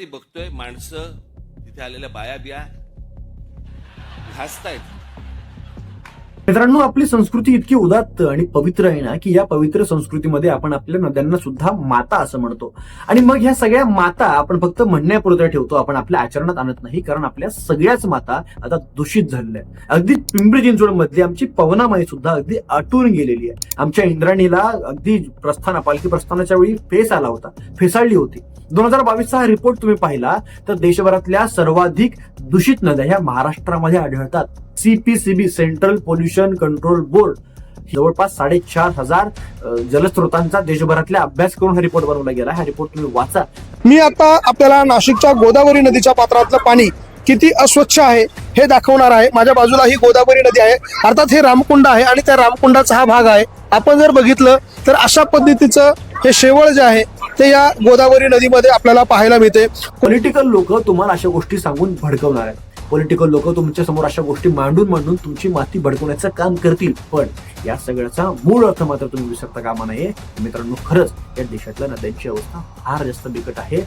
बघतोय माणसं तिथे आलेल्या बाया बिया घासतायत. मित्रांनो आपली संस्कृती इतकी उदात्त आणि पवित्र आहे ना की या पवित्र संस्कृतीमध्ये आपण आपल्या नद्यांना सुद्धा माता असं म्हणतो. आणि मग ह्या सगळ्या माता आपण फक्त म्हणण्यापुरत्या ठेवतो आपण आपल्या आचरणात आणत नाही कारण आपल्या सगळ्याच माता आता दूषित झालेल्या आहेत. अगदी पिंपरी चिंचवड मधली आमची पवनामाई सुद्धा अगदी आटून गेलेली आहे. आमच्या इंद्राणीला अगदी प्रस्थान पालखी प्रस्थानाच्या वेळी फेस आला होता फेसाळली होती. दोन हजार बावीसचा हा रिपोर्ट तुम्ही पाहिला तर देशभरातल्या सर्वाधिक दूषित नद्या ह्या महाराष्ट्रामध्ये आढळतात. CPCB central pollution control board जवळपास साडेचार हजार जलस्रोतांचा देशभरातल्या अभ्यास करून हा रिपोर्ट बनवला गेला. हा रिपोर्ट तुम्ही वाचा. मी आता आपल्याला नाशिकच्या गोदावरी नदीच्या पात्रातलं पाणी किती अस्वच्छ आहे हे दाखवणार आहे. माझ्या बाजूला ही गोदावरी नदी आहे. अर्थात हे रामकुंड आहे आणि त्या रामकुंडाचा हा भाग आहे. आपण जर बघितलं तर अशा पद्धतीचं हे शेवळ जे आहे ते या गोदावरी नदीमध्ये आपल्याला पाहायला मिळते. पॉलिटिकल लोक तुम्हाला अशा गोष्टी सांगून भडकवणार आहेत. पॉलिटिकल लोक तुमच्यासमोर अशा गोष्टी मांडून मांडून तुमची माती भडकवण्याचं काम करतील. पण या सगळ्याचा मूळ अर्थ मात्र तुम्ही विसरता कामा नये. मित्रांनो खरंच या देशातल्या नद्यांची अवस्था फार जास्त बिकट आहे.